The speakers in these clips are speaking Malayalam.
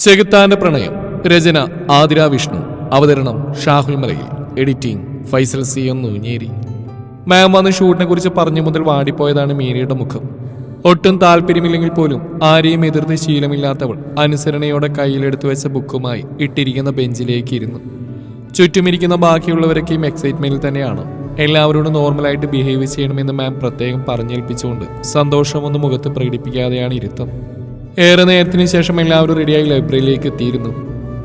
ചെകുത്താന്റെ പ്രണയം. രചന ആതിര വിഷ്ണു. അവതരണം Shahul Malayil. Editing Faisal C M Noonjeri. Ma'am വന്ന് ഷൂട്ടിനെ കുറിച്ച് പറഞ്ഞു മുതൽ വാടിപ്പോയതാണ് മീരയുടെ മുഖം. ഒട്ടും താല്പര്യമില്ലെങ്കിൽ പോലും ആരെയും എതിർത്ത് ശീലമില്ലാത്തവൾ അനുസരണയോടെ കയ്യിലെടുത്തു വെച്ച ബുക്കുമായി ഇട്ടിരിക്കുന്ന ബെഞ്ചിലേക്ക് ഇരുന്നു ചുറ്റുമിരിക്കുന്ന ബാക്കിയുള്ളവരൊക്കെയും എക്സൈറ്റ്മെന്റിൽ തന്നെയാണ്. എല്ലാവരോടും നോർമലായിട്ട് ബിഹേവ് ചെയ്യണമെന്ന് മാം പ്രത്യേകം പറഞ്ഞേൽപ്പിച്ചുകൊണ്ട് സന്തോഷമൊന്നും മുഖത്ത് പ്രകടിപ്പിക്കാതെയാണ് ഇരുത്തം. ഏറെ നേരത്തിന് ശേഷം എല്ലാവരും റെഡിയായി ലൈബ്രറിയിലേക്ക് എത്തിയിരുന്നു.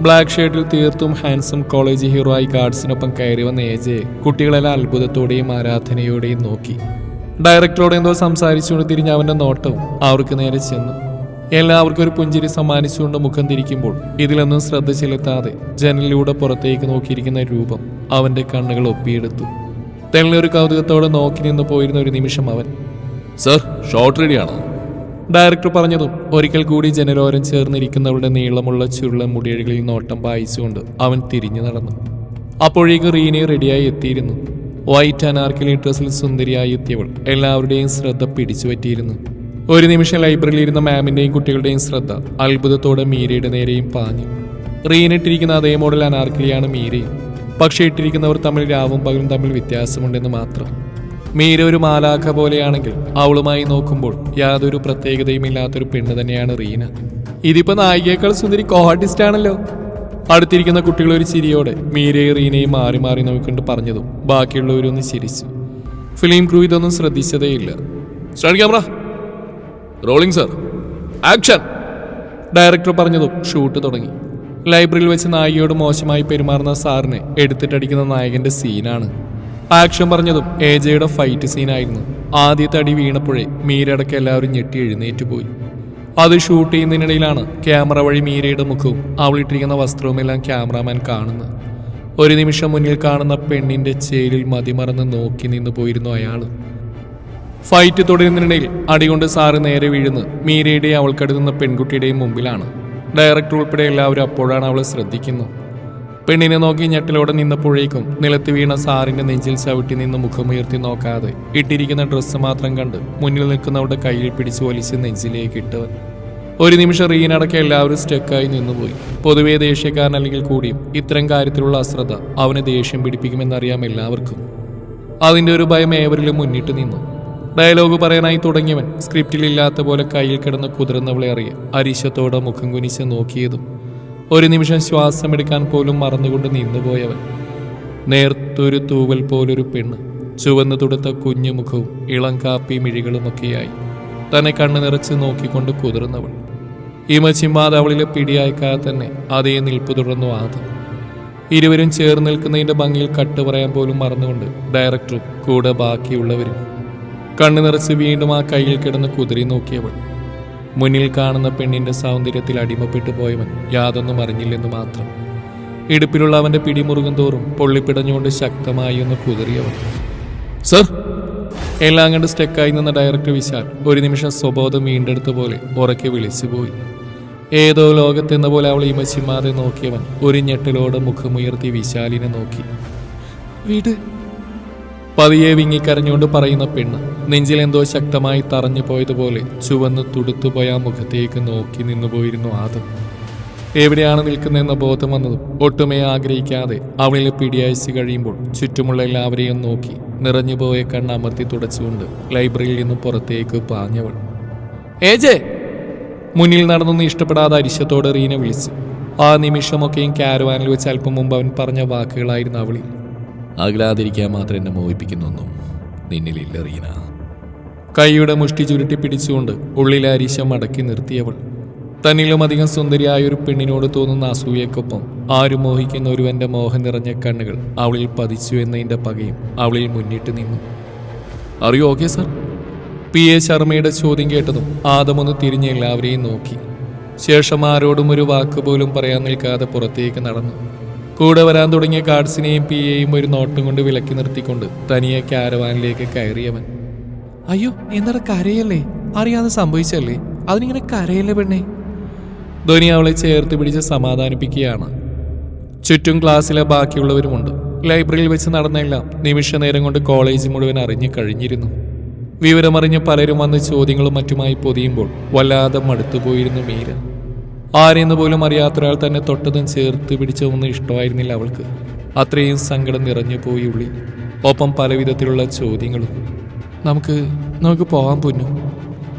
ബ്ലാക്ക് ഷർട്ടിൽ തീർത്തും ഹാൻസം കോളേജ് ഹീറോ ആയി ഗാർഡ്സിനൊപ്പം കയറി വന്ന ഏജയെ കുട്ടികളെല്ലാം അത്ഭുതത്തോടെയും ആരാധനയോടെയും നോക്കി. ഡയറക്ടറോട് എന്തോ സംസാരിച്ചുകൊണ്ട് തിരിഞ്ഞ അവന്റെ നോട്ടവും അവർക്ക് നേരെ ചെന്നു. എല്ലാവർക്കും ഒരു പുഞ്ചിരി സമ്മാനിച്ചുകൊണ്ട് മുഖം തിരിക്കുമ്പോൾ ഇതിലൊന്നും ശ്രദ്ധ ചെലുത്താതെ ജനലിലൂടെ പുറത്തേക്ക് നോക്കിയിരിക്കുന്ന രൂപം അവന്റെ കണ്ണുകൾ ഒപ്പിയെടുത്തു. തെളിഞ്ഞൊരു കൗതുകത്തോടെ നോക്കി നിന്ന് പോയിരുന്ന ഒരു നിമിഷം അവൻ സർ ഷോർട്ട് റെഡിയാണോ ഡയറക്ടർ പറഞ്ഞതും ഒരിക്കൽ കൂടി ജനലോരം ചേർന്നിരിക്കുന്നവരുടെ നീളമുള്ള ചുരുളൻ മുടിയഴികളിൽ നോട്ടം പായിച്ചുകൊണ്ട് അവൻ തിരിഞ്ഞു നടന്നു. അപ്പോഴേക്ക് റീനെ റെഡിയായി എത്തിയിരുന്നു. വൈറ്റ് അനാർക്കലി ഡ്രസ്സിൽ സുന്ദരിയായി എത്തിയവൾ എല്ലാവരുടെയും ശ്രദ്ധ പിടിച്ചു പറ്റിയിരുന്നു. ഒരു നിമിഷം ലൈബ്രറിയിൽ ഇരുന്ന മാമിന്റെയും കുട്ടികളുടെയും ശ്രദ്ധ അത്ഭുതത്തോടെ മീരയുടെ നേരെയും പാഞ്ഞു. റീനിട്ടിരിക്കുന്ന അതേ മോഡൽ അനാർക്കലിയാണ് മീരയും. പക്ഷേ ഇട്ടിരിക്കുന്നവർ തമ്മിൽ രാവും പകലും തമ്മിൽ വ്യത്യാസമുണ്ടെന്ന് മാത്രം മീര ഒരു മാലാഖ പോലെയാണെങ്കിൽ അവളുമായി നോക്കുമ്പോൾ യാതൊരു പ്രത്യേകതയും ഇല്ലാത്തൊരു പെണ്ണ് തന്നെയാണ് റീന. ഇതിപ്പോ നായികയേക്കാൾ സുന്ദരി കോഹാർട്ടിസ്റ്റ് ആണല്ലോ. അടുത്തിരിക്കുന്ന കുട്ടികൾ ഒരു ചിരിയോടെ മീരയും റീനയും മാറി മാറി നോക്കിക്കൊണ്ട് പറഞ്ഞതും ബാക്കിയുള്ളവരൊന്ന് ചിരിച്ചു. ഫിലിം ക്രൂ ഇതൊന്നും ശ്രദ്ധിച്ചതേയില്ല. Camera rolling sir action director പറഞ്ഞതും ഷൂട്ട് തുടങ്ങി. ലൈബ്രറിയിൽ വെച്ച് നായികയോട് മോശമായി പെരുമാറുന്ന സാറിനെ എടുത്തിട്ടടിക്കുന്ന നായകന്റെ സീനാണ് ആക്ഷൻ പറഞ്ഞതും എ ജെയുടെ ഫൈറ്റ് സീനായിരുന്നു ആദ്യത്തെ അടി വീണപ്പോഴേ മീരടക്കം എല്ലാവരും ഞെട്ടി എഴുന്നേറ്റ് പോയി. അത് ഷൂട്ട് ചെയ്യുന്നതിനിടയിലാണ് ക്യാമറ വഴി മീരയുടെ മുഖവും അവളിട്ടിരിക്കുന്ന വസ്ത്രവുമെല്ലാം ക്യാമറാമാൻ കാണുന്നത്. ഒരു നിമിഷം മുന്നിൽ കാണുന്ന പെണ്ണിന്റെ ചേലിൽ മതിമറന്ന് നോക്കി നിന്ന് പോയിരുന്നു അയാൾ. ഫൈറ്റ് തുടരുന്നതിനിടയിൽ അടികൊണ്ട് സാറ് നേരെ വീഴുന്നു. മീരയുടെയും അവൾക്കടുത്തുന്ന പെൺകുട്ടിയുടെയും മുമ്പിലാണ്. ഡയറക്ടർ ഉൾപ്പെടെ എല്ലാവരും അപ്പോഴാണ് അവളെ ശ്രദ്ധിക്കുന്നു പെണ്ണിനെ നോക്കി ഞെട്ടിലോടെ നിന്നപ്പോഴേക്കും നിലത്ത് വീണ സാറിന്റെ നെഞ്ചിൽ ചവിട്ടി നിന്ന് മുഖമുയർത്തി നോക്കാതെ ഇട്ടിരിക്കുന്ന ഡ്രസ്സ് മാത്രം കണ്ട് മുന്നിൽ നിൽക്കുന്നവരുടെ കയ്യിൽ പിടിച്ചു വലിച്ച് നെഞ്ചിലേക്ക് ഇട്ടവൻ ഒരു നിമിഷം റീനടക്കം എല്ലാവരും സ്റ്റക്കായി നിന്നുപോയി. പൊതുവെ ദേഷ്യക്കാരനല്ലെങ്കിൽ കൂടിയും ഇത്തരം കാര്യത്തിലുള്ള അശ്രദ്ധ അവനെ ദേഷ്യം പിടിപ്പിക്കുമെന്നറിയാം എല്ലാവർക്കും. അതിന്റെ ഒരു ഭയം ഏവരിലും മുന്നിട്ട് നിന്നു. ഡയലോഗ് പറയാനായി തുടങ്ങിയവൻ സ്ക്രിപ്റ്റിലില്ലാത്ത പോലെ കയ്യിൽ കിടന്ന് കുതിർന്നവളെ അറിയ അരിശത്തോടെ മുഖം കുനിച്ച് നോക്കിയതും ഒരു നിമിഷം ശ്വാസമെടുക്കാൻ പോലും മറന്നുകൊണ്ട് നിന്നുപോയവൻ. നേർത്തൊരു തൂവൽ പോലൊരു പെണ്ണ് ചുവന്നു തുടുത്ത കുഞ്ഞുമുഖവും ഇളം കാപ്പി മിഴികളുമൊക്കെയായി തന്നെ കണ്ണു നിറച്ച് നോക്കിക്കൊണ്ട് കുതിർന്നവൾ. ഇമച്ചിമ്മാതെ അവളിലെ തന്നെ അതേ നിൽപ്പ് തുടർന്നു ആദ്യം ഇരുവരും ചേർന്ന് നിൽക്കുന്നതിന്റെ ഭംഗിയിൽ കട്ട് പറയാൻ പോലും മറന്നുകൊണ്ട് ഡയറക്ടറും കൂടെ ബാക്കിയുള്ളവരും കണ്ണു നിറച്ച് വീണ്ടും ആ കയ്യിൽ കിടന്ന് കുതിരി നോക്കിയവൾ. മുന്നിൽ കാണുന്ന പെണ്ണിന്റെ സൗന്ദര്യത്തിൽ അടിമപ്പെട്ടു പോയവൻ യാതൊന്നും അറിഞ്ഞില്ലെന്ന് മാത്രം. ഇടുപ്പിലുള്ള അവന്റെ പിടിമുറുകും തോറും പൊള്ളിപ്പിടഞ്ഞുകൊണ്ട് ശക്തമായി ഒന്ന് കുതിറിയവൻ. സർ! എല്ലാം കണ്ട് സ്റ്റെക്കായി നിന്ന ഡയറക്ടർ വിശാൽ ഒരു നിമിഷം സ്വബോധം വീണ്ടെടുത്ത പോലെ ഉറക്കെ വിളിച്ചുപോയി ഏതോ ലോകത്തെന്ന പോലെ അവൾ ഇമച്ചിമാതെ നോക്കിയവൻ ഒരു ഞെട്ടലോടെ മുഖമുയർത്തി വിശാലിനെ നോക്കി. വീട് പതിയെ വിങ്ങിക്കരഞ്ഞുകൊണ്ട് പറയുന്ന പെണ്ണ് നെഞ്ചിലെന്തോ ശക്തമായി തറഞ്ഞു പോയതുപോലെ ചുവന്ന് തുടുത്തുപോയ മുഖത്തേക്ക് നോക്കി നിന്നുപോയിരുന്നു ആദം. എവിടെയാണ് നിൽക്കുന്നതെന്ന ബോധം വന്നതും ഒട്ടുമേ ആഗ്രഹിക്കാതെ അവളിൽ പിടിയയച്ചു കഴിയുമ്പോൾ ചുറ്റുമുള്ള എല്ലാവരെയും നോക്കി നിറഞ്ഞുപോയ കണ്ണ് അമർത്തി തുടച്ചുകൊണ്ട് ലൈബ്രറിയിൽ നിന്ന് പുറത്തേക്ക് പാഞ്ഞവൾ. ഏജെ! മുന്നിൽ നടന്നൊന്നും ഇഷ്ടപ്പെടാതെ അരിശത്തോടെ റീനെ വിളിച്ചു ആ നിമിഷമൊക്കെയും കാരവാനിൽ വെച്ച് അല്പം മുമ്പ് അവൻ പറഞ്ഞ വാക്കുകളായിരുന്നു അവളിൽ. അകലാതിരിക്കാൻ മാത്രം എന്നെ മോഹിപ്പിക്കുന്നൊന്നും നിന്നിലില്ല കൈയുടെ മുഷ്ടി ചുരുട്ടി പിടിച്ചുകൊണ്ട് ഉള്ളിലെ അരിശം മടക്കി നിർത്തിയവൾ. തന്നിലും അധികം സുന്ദരിയായ ഒരു പെണ്ണിനോട് തോന്നുന്ന അസൂയക്കൊപ്പം ആരും മോഹിക്കുന്ന ഒരുവന്റെ മോഹം നിറഞ്ഞ കണ്ണുകൾ അവളിൽ പതിച്ചു എന്നതിന്റെ പകയും അവളിൽ മുന്നിട്ട് നിന്നു. അറിയോ ഓക്കെ സാർ? പി. എ. ശർമ്മയുടെ ചോദ്യം കേട്ടതും ആദമൊന്ന് തിരിഞ്ഞ് എല്ലാവരെയും നോക്കി. ശേഷം ആരോടും ഒരു വാക്ക് പോലും പറയാൻ നിൽക്കാതെ പുറത്തേക്ക് നടന്നു. കൂടെ വരാൻ തുടങ്ങിയ കാർഡ്സിനെയും പി എയും ഒരു നോട്ടം കൊണ്ട് വിലക്കി നിർത്തിക്കൊണ്ട് തനിയെ കാരവാനിലേക്ക് കയറിയവൻ. അയ്യോ എന്താ കരയല്ലേ? അറിയാതെ സംഭവിച്ചല്ലേ? അതിനിങ്ങനെ കരയല്ലേ പെണ്ണേ? ധോനി അവളെ ചേർത്ത് പിടിച്ച് സമാധാനിപ്പിക്കുകയാണ്. ചുറ്റും ക്ലാസ്സിലെ ബാക്കിയുള്ളവരുമുണ്ട്. ലൈബ്രറിയിൽ വെച്ച് നടന്നെല്ലാം നിമിഷ നേരം കൊണ്ട് കോളേജ് മുഴുവൻ അറിഞ്ഞു കഴിഞ്ഞിരുന്നു. വിവരമറിഞ്ഞ് പലരും വന്ന് ചോദ്യങ്ങളും മറ്റുമായി പൊതിയുമ്പോൾ വല്ലാതെ മടുത്തുപോയിരുന്നു മീര. ആരെന്ന് പോലും അറിയാത്ത ഒരാൾ തന്നെ തൊട്ടതും ചേർത്ത് പിടിച്ചതൊന്നും ഇഷ്ടമായിരുന്നില്ല അവൾക്ക്. അത്രയും സങ്കടം നിറഞ്ഞു പോയി ഉള്ളിൽ ഒപ്പം പലവിധത്തിലുള്ള ചോദ്യങ്ങളും. നമുക്ക് നമുക്ക് പോകാൻ പൊന്നു.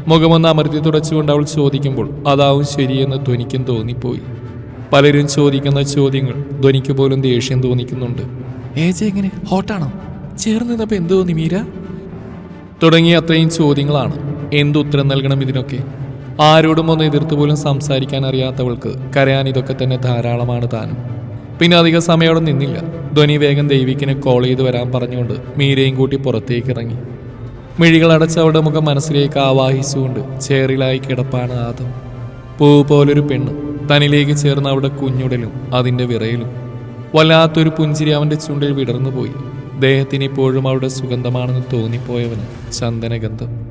മുഖമൊന്ന് അമർത്തി തുടച്ചുകൊണ്ട് അവൾ ചോദിക്കുമ്പോൾ അതാവും ശരിയെന്ന് ധ്വനിക്കും തോന്നിപ്പോയി. പലരും ചോദിക്കുന്ന ചോദ്യങ്ങൾ ധ്വനിക്ക് പോലും ദേഷ്യം തോന്നിക്കുന്നുണ്ട്. ഏജ എങ്ങനെ? ഹോട്ടാണോ? ചേർന്ന് നിന്നപ്പോൾ എന്ത് തോന്നി മീര? തുടങ്ങിയ അത്രയും ചോദ്യങ്ങളാണ് എന്തുത്തരം നൽകണം ഇതിനൊക്കെ. ആരോടും ഒന്ന് എതിർത്ത് പോലും സംസാരിക്കാൻ അറിയാത്തവൾക്ക് കരയാൻ ഇതൊക്കെ തന്നെ ധാരാളമാണ് താനും. പിന്നെ അധിക സമയം അവിടെ നിന്നില്ല. ധ്വനി വേഗം ദൈവിക്കിനെ കോൾ ചെയ്ത് വരാൻ പറഞ്ഞുകൊണ്ട് മീരയും കൂട്ടി പുറത്തേക്ക് ഇറങ്ങി. മിഴികൾ അടച്ച അവളുടെ മുഖം മനസ്സിലേക്ക് ആവാഹിച്ചുകൊണ്ട് ചേറിലായി കിടപ്പാണ് ആദം. പൂ പോലൊരു പെണ്ണ് തനിലേക്ക് ചേർന്ന അവിടെ കുഞ്ഞുടലും അതിന്റെ വിറയിലും. വല്ലാത്തൊരു പുഞ്ചിരി അവന്റെ ചുണ്ടിൽ വിടർന്നുപോയി. ദേഹത്തിന് ഇപ്പോഴും അവളുടെ സുഗന്ധമാണെന്ന് തോന്നിപ്പോയവന് ചന്ദനഗന്ധം.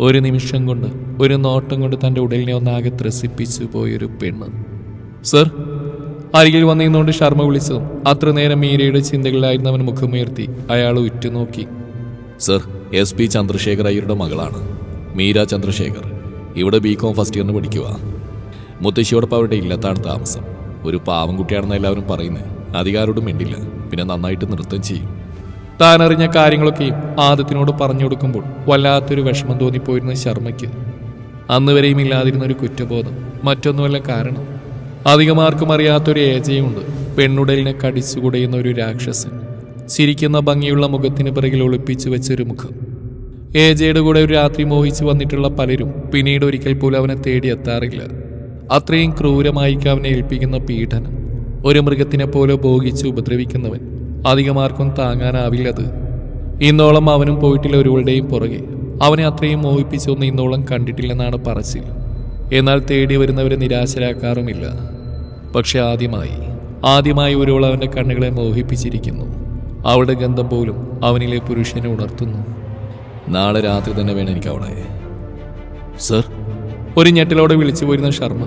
ഒരു നിമിഷം കൊണ്ട് ഒരു നോട്ടം കൊണ്ട് തന്റെ ഉടലിനെ ഒന്നാകെ ത്രസിപ്പിച്ചു പോയൊരു പെണ്ണ്. സർ അരികിൽ വന്നിരുന്നുകൊണ്ട് ശർമ്മ വിളിച്ചതും അത്ര നേരം മീരയുടെ ചിന്തകളിലായിരുന്നു അവൻ മുഖമുയർത്തി. അയാൾ ഉറ്റുനോക്കി. സർ എസ് പി ചന്ദ്രശേഖർ അയ്യരുടെ മകളാണ്. മീര ചന്ദ്രശേഖർ. ഇവിടെ ബി കോം ഫസ്റ്റ് ഇയറിന് പഠിക്കുക. മുത്തശ്ശിയോടൊപ്പം അവരുടെ ഇല്ലത്താണ് താമസം. ഒരു പാവം കുട്ടിയാണെന്ന് എല്ലാവരും പറയുന്നത് അധികാരോടും മിണ്ടില്ല. പിന്നെ നന്നായിട്ട് നൃത്തം ചെയ്യും. താൻ അറിഞ്ഞ കാര്യങ്ങളൊക്കെയും ആദത്തിനോട് പറഞ്ഞു കൊടുക്കുമ്പോൾ വല്ലാത്തൊരു വിഷമം തോന്നിപ്പോയിരുന്ന ശർമ്മയ്ക്ക്. അന്ന് വരെയും ഇല്ലാതിരുന്ന ഒരു കുറ്റബോധം മറ്റൊന്നുമല്ല കാരണം. അധികമാർക്കും അറിയാത്തൊരു ഏജയുണ്ട് പെണ്ണുടലിനെ കടിച്ചുകുടയുന്ന ഒരു രാക്ഷസൻ. ചിരിക്കുന്ന ഭംഗിയുള്ള മുഖത്തിന് പിറകിൽ ഒളിപ്പിച്ചു വെച്ചൊരു മുഖം. ഏജയുടെ കൂടെ ഒരു രാത്രി മോഹിച്ചു വന്നിട്ടുള്ള പലരും പിന്നീട് ഒരിക്കൽ പോലും അവനെ തേടി എത്താറില്ല. അത്രയും ക്രൂരമായിക്ക് അവനെ ഏൽപ്പിക്കുന്ന പീഡനം. ഒരു മൃഗത്തിനെ പോലെ ഭോഗിച്ച് ഉപദ്രവിക്കുന്നവൻ. അധികമാർക്കും താങ്ങാനാവില്ലത്. ഇന്നോളം അവനും പോയിട്ടില്ല ഒരുവളുടെയും പുറകെ. അവനെ അത്രയും മോഹിപ്പിച്ചൊന്നും ഇന്നോളം കണ്ടിട്ടില്ലെന്നാണ് പറച്ചിൽ. എന്നാൽ തേടി വരുന്നവരെ നിരാശരാക്കാറുമില്ല. പക്ഷെ ആദ്യമായി ആദ്യമായി ഒരുവൾ അവന്റെ കണ്ണുകളെ മോഹിപ്പിച്ചിരിക്കുന്നു. അവളുടെ ഗന്ധം പോലും അവനിലെ പുരുഷനെ ഉണർത്തുന്നു. നാളെ രാത്രി തന്നെ വേണം എനിക്ക് അവളെ. സർ? ഒരു ഞെട്ടലോടെ വിളിച്ചു പോയിരുന്ന ശർമ്മ.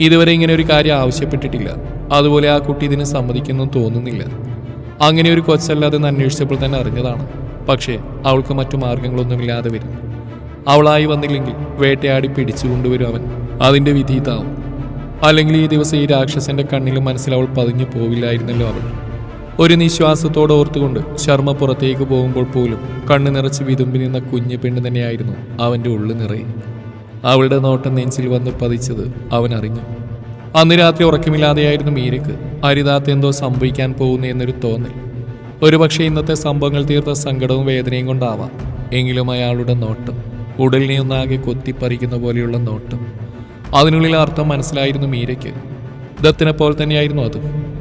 ഇതുവരെ ഇങ്ങനെ ഒരു കാര്യം ആവശ്യപ്പെട്ടിട്ടില്ല. അതുപോലെ ആ കുട്ടി ഇതിന് സമ്മതിക്കുന്നു തോന്നുന്നില്ല. അങ്ങനെ ഒരു കൊച്ചല്ലാതെ എന്ന് അന്വേഷിച്ചപ്പോൾ തന്നെ അറിഞ്ഞതാണ്. പക്ഷേ അവൾക്ക് മറ്റു മാർഗങ്ങളൊന്നുമില്ലാതെ വരും. അവളായി വന്നില്ലെങ്കിൽ വേട്ടയാടി പിടിച്ചു കൊണ്ടുവരും അവൻ. അതിന്റെ വിധി ഇതാവും. അല്ലെങ്കിൽ ഈ ദിവസം ഈ രാക്ഷസന്റെ കണ്ണിലും മനസ്സിൽ അവൾ പതിഞ്ഞു പോവില്ലായിരുന്നല്ലോ അവൾ. ഒരു നിശ്വാസത്തോടെ ഓർത്തുകൊണ്ട് ശർമ്മ പുറത്തേക്ക് പോകുമ്പോൾ പോലും കണ്ണു നിറച്ച് വിതുമ്പി നിന്ന കുഞ്ഞു പെണ്ണ് തന്നെയായിരുന്നു അവന്റെ ഉള്ളു നിറയെ. അവളുടെ നോട്ടം നെഞ്ചിൽ വന്ന് പതിച്ചത് അവൻ അറിഞ്ഞു അന്ന് രാത്രി ഉറക്കമില്ലാതെയായിരുന്നു മീരക്ക്. അരിതാത്ത് എന്തോ സംഭവിക്കാൻ പോകുന്നു എന്നൊരു തോന്നൽ. ഒരുപക്ഷെ ഇന്നത്തെ സംഭവങ്ങൾ തീർത്ത സങ്കടവും വേദനയും കൊണ്ടാവാം. എങ്കിലും അയാളുടെ നോട്ടം ഉടലിനെ ഒന്നാകെ കൊത്തിപ്പറിക്കുന്ന പോലെയുള്ള നോട്ടം. അതിനുള്ളിൽ അർത്ഥം മനസ്സിലായിരുന്നു മീരയ്ക്ക്. ദത്തിനെ പോലെ തന്നെയായിരുന്നു അത്.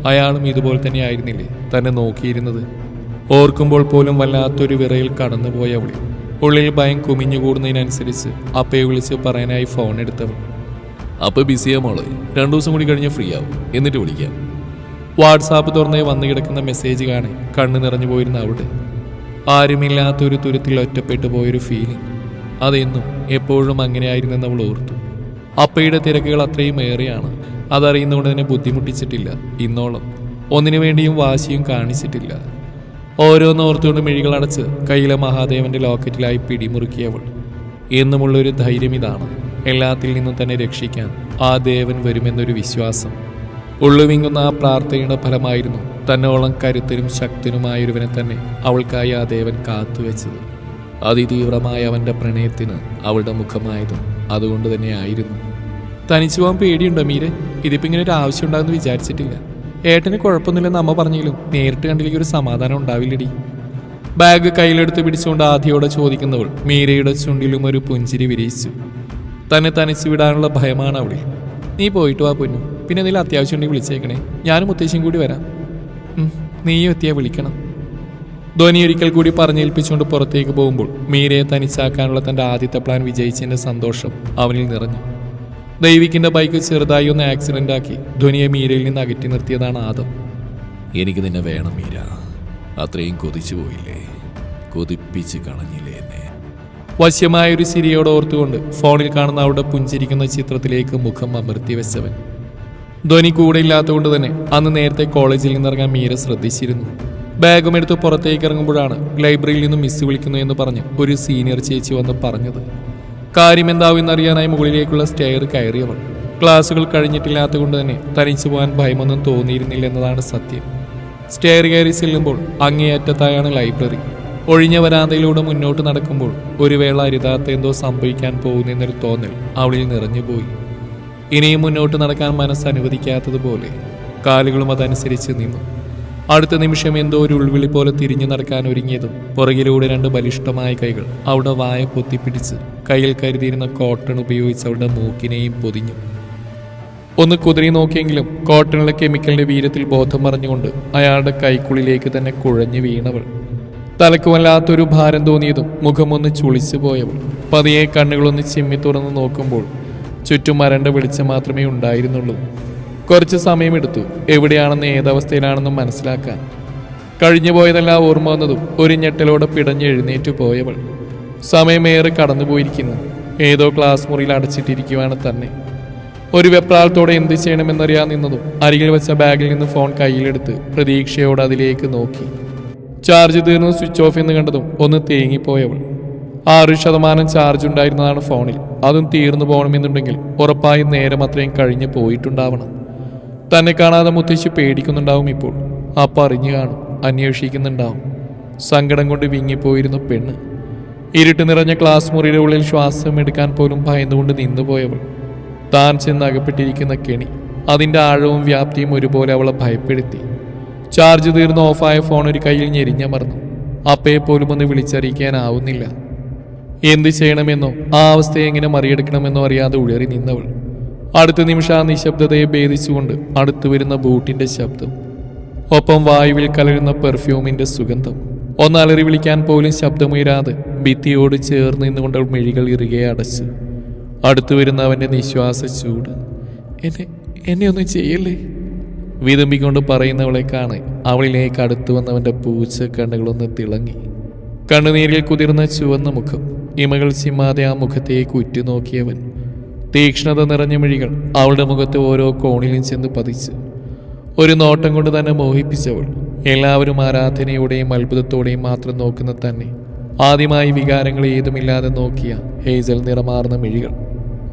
അയാളും ഇതുപോലെ തന്നെയായിരുന്നില്ലേ? തന്നെ നോക്കിയിരുന്നത്. ഓർക്കുമ്പോൾ പോലും വല്ലാത്തൊരു വിറയിൽ കടന്നുപോയവൾ ഉള്ളിൽ ഭയം കുമിഞ്ഞുകൂടുന്നതിനനുസരിച്ച് അപ്പയെ വിളിച്ച് പറയാനായി ഫോൺ എടുത്തവൾ. അപ്പൊ ബിസിയാ മോളെ. രണ്ടു ദിവസം കൂടി കഴിഞ്ഞ് ഫ്രീ ആവും. എന്നിട്ട് വിളിക്കാം. വാട്സാപ്പ് തുറന്ന് വന്നു കിടക്കുന്ന മെസ്സേജ് കാണേ. കണ്ണു നിറഞ്ഞു പോയിരുന്ന അവിടെ ആരുമില്ലാത്തൊരു തുരത്തിൽ ഒറ്റപ്പെട്ടു പോയൊരു ഫീലിംഗ് അതെന്നും എപ്പോഴും അങ്ങനെയായിരുന്നെന്ന് അവൾ ഓർത്തു. അപ്പയുടെ തിരക്കുകൾ അത്രയും ഏറെയാണ്. അതറിയുന്നതുകൊണ്ട് തന്നെ ബുദ്ധിമുട്ടിച്ചിട്ടില്ല. ഇന്നോളം. ഒന്നിനു വേണ്ടിയും വാശിയും കാണിച്ചിട്ടില്ല. ഓരോന്ന് ഓർത്തുകൊണ്ട് മിഴികൾ അടച്ച് കയ്യിലെ മഹാദേവന്റെ ലോക്കറ്റിലായി പിടിമുറുക്കിയവൾ എന്നുമുള്ളൊരു ധൈര്യം ഇതാണ്. എല്ലാത്തിൽ നിന്നും തന്നെ രക്ഷിക്കാൻ ആ ദേവൻ വരുമെന്നൊരു വിശ്വാസം. ഉള്ളുവിങ്ങുന്ന ആ പ്രാർത്ഥനയുടെ ഫലമായിരുന്നു തന്നോളം കരുത്തനും ശക്തനുമായൊരുവനെ തന്നെ അവൾക്കായി ആ ദേവൻ കാത്തുവെച്ചത്. അതിതീവ്രമായ അവന്റെ പ്രണയത്തിന് അവളുടെ മുഖമായതും അതുകൊണ്ട് തന്നെയായിരുന്നു തനിച്ചു പോകാൻ പേടിയുണ്ടോ മീരെ? ഇതിപ്പോ ഇങ്ങനെ ഒരു ആവശ്യം ഉണ്ടാകുമെന്ന് വിചാരിച്ചിട്ടില്ല. ഏട്ടന് കുഴപ്പമൊന്നുമില്ലെന്ന് അമ്മ പറഞ്ഞെങ്കിലും നേരിട്ട് കണ്ടില്ലെങ്കിൽ ഒരു സമാധാനം ഉണ്ടാവില്ലടി. ബാഗ് കയ്യിലെടുത്ത് പിടിച്ചുകൊണ്ട് ആദ്യയോടെ ചോദിക്കുന്നവൾ മീരയുടെ ചുണ്ടിലും ഒരു പുഞ്ചിരി വിരിയിച്ചു. തന്നെ തനിച്ചു വിടാനുള്ള ഭയമാണ് അവിടെ. നീ പോയിട്ട് വാ പൊന്നു. പിന്നെ എന്തെങ്കിലും അത്യാവശ്യം ഉണ്ടെങ്കിൽ വിളിച്ചേക്കണേ. ഞാനും മുത്തശ്ശിയും കൂടി വരാം. നീയും എത്തിയാ വിളിക്കണം. ധോനി ഒരിക്കൽ കൂടി പറഞ്ഞേൽപ്പിച്ചുകൊണ്ട് പുറത്തേക്ക് പോകുമ്പോൾ മീരയെ തനിച്ചാക്കാനുള്ള തന്റെ ആദ്യത്തെ പ്ലാൻ വിജയിച്ചതിന്റെ സന്തോഷം അവനിൽ നിറഞ്ഞു. ദൈവിക്കിന്റെ ബൈക്ക് ചെറുതായി ഒന്ന് ആക്സിഡന്റ് ആക്കി ധോനിയെ മീരയിൽ നിന്ന് അകറ്റി നിർത്തിയതാണ് ആദം. എനിക്ക് നിന്നെ വേണം മീര. അത്രയും കൊതിച്ചു പോയില്ലേ? കൊതിപ്പിച്ച് കളഞ്ഞില്ലേ? എന്നെ വശ്യമായ ഒരു ചിരിയോട് ഓർത്തുകൊണ്ട് ഫോണിൽ കാണുന്ന അവിടെ പുഞ്ചിരിക്കുന്ന ചിത്രത്തിലേക്ക് മുഖം അമർത്തി വെച്ചവൻ. ധ്വനി കൂടെ ഇല്ലാത്തതുകൊണ്ട് തന്നെ അന്ന് നേരത്തെ കോളേജിൽ നിന്നിറങ്ങാൻ മീര ശ്രദ്ധിച്ചിരുന്നു. ബാഗും എടുത്ത് പുറത്തേക്ക് ഇറങ്ങുമ്പോഴാണ് ലൈബ്രറിയിൽ നിന്ന് മിസ് വിളിക്കുന്നു എന്ന് പറഞ്ഞ് ഒരു സീനിയർ ചേച്ചി വന്ന് പറഞ്ഞത്. കാര്യം എന്താവും എന്നറിയാനായി മുകളിലേക്കുള്ള സ്റ്റെയർ കയറിയവൾ. ക്ലാസ്സുകൾ കഴിഞ്ഞിട്ടില്ലാത്തതുകൊണ്ട് തന്നെ തനിച്ചു പോകാൻ ഭയമൊന്നും തോന്നിയിരുന്നില്ല എന്നതാണ് സത്യം. സ്റ്റെയർ കയറി ചെല്ലുമ്പോൾ അങ്ങേയറ്റത്തായാണ് ലൈബ്രറി. ഒഴിഞ്ഞ വരാന്തയിലൂടെ മുന്നോട്ട് നടക്കുമ്പോൾ ഒരു വേള അരുതാത്ത എന്തോ സംഭവിക്കാൻ പോകുന്നെന്നൊരു തോന്നൽ അവളിൽ നിറഞ്ഞുപോയി ഇനിയും മുന്നോട്ട് നടക്കാൻ മനസ്സ് അനുവദിക്കാത്തതുപോലെ കാലുകളും അതനുസരിച്ച് നിന്നു. അടുത്ത നിമിഷം എന്തോ ഒരു ഉൾവിളി പോലെ തിരിഞ്ഞു നടക്കാൻ ഒരുങ്ങിയതും പുറകിലൂടെ രണ്ട് ബലിഷ്ടമായ കൈകൾ അവിടെ വായ പൊത്തിപ്പിടിച്ച് കയ്യിൽ കരുതിയിരുന്ന കോട്ടൺ ഉപയോഗിച്ച് അവളുടെ മൂക്കിനെയും പൊതിഞ്ഞു. ഒന്ന് കുതിരി നോക്കിയെങ്കിലും കോട്ടണിലെ കെമിക്കലിന്റെ വീരത്തിൽ ബോധം പറഞ്ഞുകൊണ്ട് അയാളുടെ കൈക്കുള്ളിലേക്ക് തന്നെ കുഴഞ്ഞു വീണവൾ. തലക്ക് വല്ലാത്തൊരു ഭാരം തോന്നിയതും മുഖമൊന്ന് ചുളിച്ചു പോയവൾ പതിയെ കണ്ണുകളൊന്ന് ചിമ്മി തുറന്ന് നോക്കുമ്പോൾ ചുറ്റും മരണ്ട വെളിച്ചം മാത്രമേ ഉണ്ടായിരുന്നുള്ളൂ. കുറച്ച് സമയമെടുത്തു എവിടെയാണെന്ന് ഏതവസ്ഥയിലാണെന്നും മനസ്സിലാക്കാൻ. കഴിഞ്ഞു പോയതെല്ലാം ഓർമ്മ വന്നതും ഒരു ഞെട്ടലോടെ പിടഞ്ഞ് എഴുന്നേറ്റ് പോയവൾ. സമയമേറെ കടന്നുപോയിരിക്കുന്നു. ഏതോ ക്ലാസ് മുറിയിൽ അടച്ചിട്ടിരിക്കുവാണ് തന്നെ. ഒരു വെപ്രാളത്തോടെ എന്ത് ചെയ്യണമെന്നറിയാൻ നിന്നതും അരികിൽ വെച്ച ബാഗിൽ നിന്ന് ഫോൺ കയ്യിലെടുത്ത് പ്രതീക്ഷയോടെ അതിലേക്ക് നോക്കി. ചാർജ് തീർന്ന് സ്വിച്ച് ഓഫ് എന്ന് കണ്ടതും ഒന്ന് തേങ്ങിപ്പോയവൾ. ആറ് ശതമാനം ചാർജ് ഉണ്ടായിരുന്നതാണ് ഫോണിൽ. അതും തീർന്നു പോകണമെന്നുണ്ടെങ്കിൽ ഉറപ്പായും നേരം അത്രയും കഴിഞ്ഞ് പോയിട്ടുണ്ടാവണം. തന്നെ കാണാതെ മുത്തശ്ശി പേടിക്കുന്നുണ്ടാവും ഇപ്പോൾ. അപ്പ അറിഞ്ഞു കാണും അന്വേഷിക്കുന്നുണ്ടാവും. സങ്കടം കൊണ്ട് വിങ്ങിപ്പോയിരുന്നു പെണ്ണ്. ഇരുട്ട് നിറഞ്ഞ ക്ലാസ് മുറിയുടെ ഉള്ളിൽ ശ്വാസം എടുക്കാൻ പോലും ഭയന്നുകൊണ്ട് നിന്നുപോയവൾ. താൻ ചെന്ന് അകപ്പെട്ടിരിക്കുന്ന കെണി. അതിന്റെ ആഴവും വ്യാപ്തിയും ഒരുപോലെ അവളെ ഭയപ്പെടുത്തി. ചാർജ് തീർന്ന് ഓഫായ ഫോൺ ഒരു കയ്യിൽ ഞെരിഞ്ഞമർന്നു അപ്പയെ പോലും ഒന്ന് വിളിച്ചറിയിക്കാനാവുന്നില്ല. എന്ത് ചെയ്യണമെന്നോ ആ അവസ്ഥയെ എങ്ങനെ മറികടക്കണമെന്നോ അറിയാതെ ഉഴറി നിന്നവൾ. അടുത്ത നിമിഷം ആ നിശബ്ദതയെ ഭേദിച്ചുകൊണ്ട് അടുത്തു വരുന്ന ബൂട്ടിന്റെ ശബ്ദം. ഒപ്പം വായുവിൽ കലരുന്ന പെർഫ്യൂമിന്റെ സുഗന്ധം. ഒന്നലറി വിളിക്കാൻ പോലും ശബ്ദമുയരാതെ ഭിത്തിയോട് ചേർന്ന് നിന്നുകൊണ്ട് അവൾ മിഴികൾ ഇറുകെ അടച്ചു. അടുത്തു വരുന്ന അവന്റെ നിശ്വാസ ചൂട്. എന്നെ എന്നെ ഒന്നും ചെയ്യല്ലേ? വിതുമ്പിക്കൊണ്ട് പറയുന്നവളെ കാണെ. അവളിലേക്ക് അടുത്തു വന്നവന്റെ പൂച്ച കണ്ണുകളൊന്ന് തിളങ്ങി. കണ്ണുനീരിൽ കുതിർന്ന ചുവന്ന മുഖം. ഇമകൾ ചിമ്മാതെ ആ മുഖത്തേക്ക് ഉറ്റുനോക്കിയവൻ. തീക്ഷ്ണത നിറഞ്ഞ മിഴികൾ അവളുടെ മുഖത്ത് ഓരോ കോണിലും ചെന്ന് പതിച്ച്. ഒരു നോട്ടം കൊണ്ട് തന്നെ മോഹിപ്പിച്ചവൾ. എല്ലാവരും ആരാധനയോടെയും അത്ഭുതത്തോടെയും മാത്രം നോക്കുന്ന തന്നെ. ആദ്യമായി വികാരങ്ങൾ ഏതുമില്ലാതെ നോക്കിയ ഹേസൽ നിറമാർന്ന മിഴികൾ.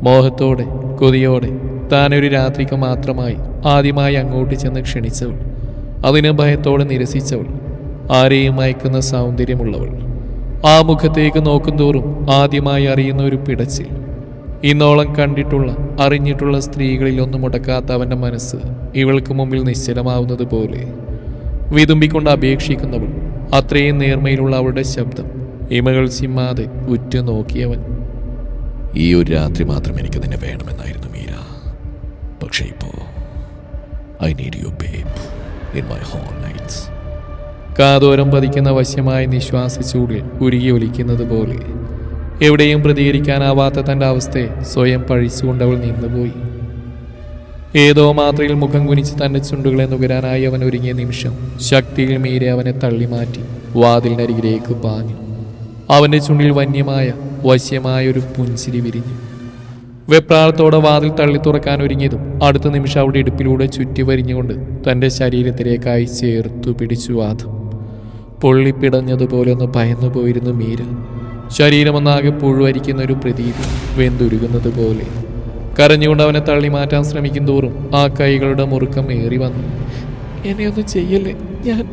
മോഹത്തോടെ കൊതിയോടെ താനൊരു രാത്രിക്ക് മാത്രമായി ആദ്യമായി അങ്ങോട്ട് ചെന്ന് ക്ഷണിച്ചവൾ. അതിന് ഭയത്തോടെ നിരസിച്ചവൾ. ആരെയും അയക്കുന്ന സൗന്ദര്യമുള്ളവൾ. ആ മുഖത്തേക്ക് നോക്കുന്തോറും ആദ്യമായി അറിയുന്ന ഒരു പിടച്ചിൽ. ഇന്നോളം കണ്ടിട്ടുള്ള അറിഞ്ഞിട്ടുള്ള സ്ത്രീകളിൽ ഒന്നും മുടക്കാത്ത അവന്റെ മനസ്സ് ഇവൾക്ക് മുമ്പിൽ നിശ്ചലമാവുന്നത് പോലെ. വിതുമ്പിക്കൊണ്ട് അപേക്ഷിക്കുന്നവൾ അത്രയും നേർമയിലുള്ള അവളുടെ ശബ്ദം ഇമകൾ ചിമ്മാതെ ഉറ്റുനോക്കിയവൻ. ഈ ഒരു രാത്രി മാത്രം എനിക്ക് നിന്നെ വേണമെന്നായിരുന്നു മീര. പക്ഷേ ഇപ്പോ I need you babe in my whole nights കാതോരം പതിക്കുന്ന വശ്യമായ നിശ്വാസച്ചൂടിൽ ഉരുകി ഒലിക്കുന്നത് പോലെ എവിടെയും പ്രതികരിക്കാനാവാത്ത തന്റെ അവസ്ഥയെ സ്വയം പഴിച്ചുകൊണ്ട് അവൾ നിന്നുപോയി. ഏതോ മാത്രയിൽ മുഖം കുനിച്ച് തന്റെ ചുണ്ടുകളെ നുകരാനായി അവൻ ഒരുങ്ങിയ നിമിഷം ശക്തിയിൽ മീരെ അവനെ തള്ളിമാറ്റി വാതിലിനരികിലേക്ക് പാഞ്ഞു. അവന്റെ ചുണ്ടിൽ വന്യമായ വശ്യമായ ഒരു പുഞ്ചിരി വിരിഞ്ഞു. വെപ്രാളത്തോടെ വാതിൽ തള്ളി തുറക്കാൻ ഒരുങ്ങിയതും അടുത്ത നിമിഷം അവിടെ ഇടുപ്പിലൂടെ ചുറ്റി വരിഞ്ഞുകൊണ്ട് തന്റെ ശരീരത്തിലേക്കായി ചേർത്തു പിടിച്ചു വാദം പൊള്ളിപ്പിടഞ്ഞതുപോലെ ഒന്ന് ഭയന്നു പോയിരുന്നു മീര. ശരീരമൊന്നാകെ പുഴുവരിക്കുന്ന ഒരു പ്രതീതി വെന്തുരുകുന്നത് പോലെ. കരഞ്ഞുകൊണ്ട് അവനെ തള്ളി മാറ്റാൻ ശ്രമിക്കും തോറും ആ കൈകളുടെ മുറുക്കം ഏറി വന്നു. എന്നെ ഒന്നും ചെയ്യല്ലേ? ഞാൻ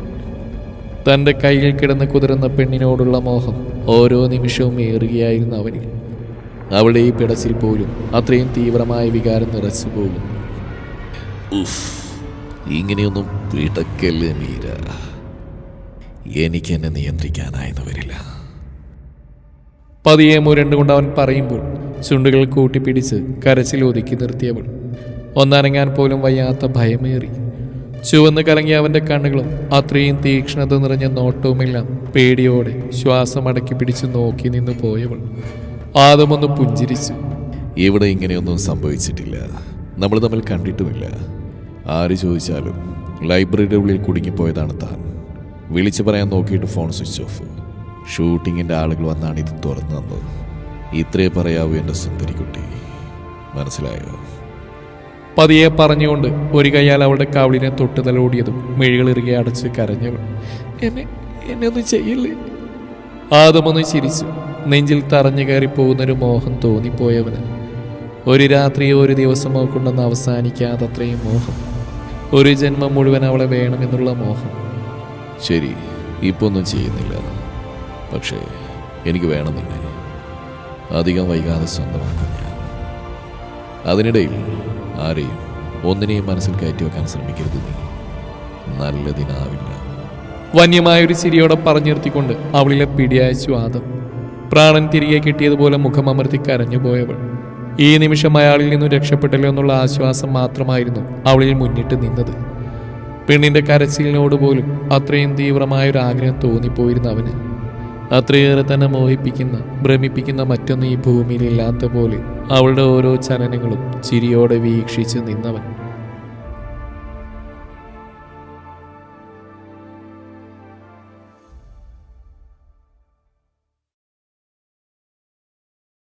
തന്റെ കയ്യിൽ കിടന്ന് കുതിരുന്ന പെണ്ണിനോടുള്ള മോഹം ഓരോ നിമിഷവും ഏറുകയായിരുന്നു അവനിൽ. അവളുടെ ഈ പിടച്ചിൽ പോലും അത്രയും തീവ്രമായ വികാരം നിറച്ചു പോകുന്നു. ഇങ്ങനെയൊന്നും പിടക്കല്ലേ മീര. എനിക്ക് എന്നെ നിയന്ത്രിക്കാനായെന്ന് വരില്ല പതിയെ മുരണ്ടുകൊണ്ട് അവൻ പറയുമ്പോൾ ചുണ്ടുകൾ കൂട്ടിപ്പിടിച്ച് കരച്ചിൽ ഒതുക്കി നിർത്തിയവൾ. ഒന്നനങ്ങാൻ പോലും വയ്യാത്ത ഭയമേറി. ചുവന്ന് കലങ്ങിയ അവന്റെ കണ്ണുകളും അത്രയും തീക്ഷ്ണത നിറഞ്ഞ നോട്ടവുമെല്ലാം പേടിയോടെ ശ്വാസം അടക്കി പിടിച്ച് നോക്കി നിന്ന് പോയവൾ. ആദമൊന്ന് പുഞ്ചിരിച്ചു. ഇവിടെ ഇങ്ങനെയൊന്നും സംഭവിച്ചിട്ടില്ല. നമ്മൾ തമ്മിൽ കണ്ടിട്ടുമില്ല. ആര് ചോദിച്ചാലും ലൈബ്രറിയുടെ ഉള്ളിൽ കുടുങ്ങിപ്പോയതാണ് താൻ. വിളിച്ചു പറയാൻ നോക്കിയിട്ട് ഫോൺ സ്വിച്ച് ഓഫ്. ഷൂട്ടിങ്ങിന്റെ ആളുകൾ വന്നാണ് ഇത് തുറന്നു തന്നത്. ഇത്രേ പറയാവൂ എന്റെ സുന്ദരിക്കുട്ടി മനസ്സിലായോ? പതിയെ പറഞ്ഞുകൊണ്ട് ഒരു കൈയാൽ അവളുടെ കവിളിനെ തൊട്ട് തലോടിയതും മിഴികളിറുകെ അടച്ച് കരഞ്ഞവൾ. എന്നെ എന്നെ ഒന്നും ചെയ്യില്ലേ? ആദമൊന്ന് ചിരിച്ചു. നെഞ്ചിൽ തറഞ്ഞു കയറി പോകുന്നൊരു മോഹം തോന്നിപ്പോയവന്. ഒരു രാത്രിയോ ഒരു ദിവസമോ കൊണ്ടൊന്ന് അവസാനിക്കാതത്രയും മോഹം. ഒരു ജന്മം മുഴുവൻ അവളെ വേണമെന്നുള്ള മോഹം. ശരി ഇപ്പൊ ഒന്നും ചെയ്യുന്നില്ല. പക്ഷേ എനിക്ക് വേണം നിന്നെ അധികം വൈകാതെ സ്വന്തമാക്കാൻ ഞാൻ. അതിനിടയിൽ ആരെയും ഒന്നിനെയും മനസ്സിൽ കയറ്റി വെക്കാൻ ശ്രമിക്കരുത് നീ. നല്ലതിനാവില്ല. വന്യമായൊരു ചിരിയോടെ പറഞ്ഞു നിർത്തിക്കൊണ്ട് അവളിലെ പിടിയായ സ്വാദം പ്രാണൻ തിരികെ കിട്ടിയതുപോലെ മുഖമമർത്തി കരഞ്ഞുപോയവൾ ഈ നിമിഷം അയാളിൽ നിന്നും രക്ഷപ്പെട്ടല്ലോ എന്നുള്ള ആശ്വാസം മാത്രമായിരുന്നു അവളിൽ മുന്നിട്ട് നിന്നത്. പെണ്ണിന്റെ കരച്ചിലിനോട് പോലും അത്രയും തീവ്രമായൊരു ആഗ്രഹം തോന്നിപ്പോയിരുന്നു അവന്. അത്രയേറെ തന്നെ മോഹിപ്പിക്കുന്ന ഭ്രമിപ്പിക്കുന്ന മറ്റൊന്നും ഈ ഭൂമിയിൽ ഇല്ലാത്ത പോലെ അവളുടെ ഓരോ ചലനങ്ങളും ചിരിയോടെ വീക്ഷിച്ച് നിന്നവൻ.